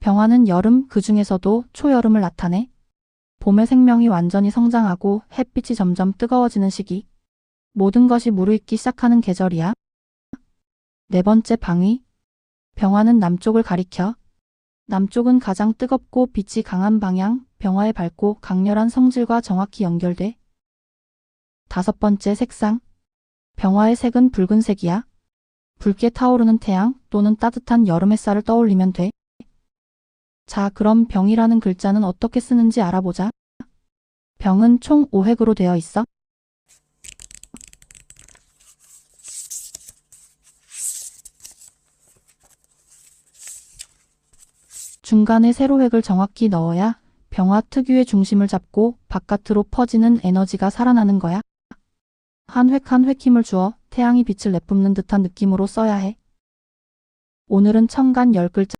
병화는 여름 그 중에서도 초여름을 나타내 봄의 생명이 완전히 성장하고 햇빛이 점점 뜨거워지는 시기. 모든 것이 무르익기 시작하는 계절이야. 네 번째 방위. 병화는 남쪽을 가리켜. 남쪽은 가장 뜨겁고 빛이 강한 방향, 병화의 밝고 강렬한 성질과 정확히 연결돼. 다섯 번째 색상. 병화의 색은 붉은색이야. 붉게 타오르는 태양 또는 따뜻한 여름 햇살을 떠올리면 돼. 자, 그럼 병이라는 글자는 어떻게 쓰는지 알아보자. 병은 총 5획으로 되어 있어. 중간에 세로획을 정확히 넣어야 병화 특유의 중심을 잡고 바깥으로 퍼지는 에너지가 살아나는 거야. 한 획 한 획 힘을 주어 태양이 빛을 내뿜는 듯한 느낌으로 써야 해. 오늘은 천간 10글자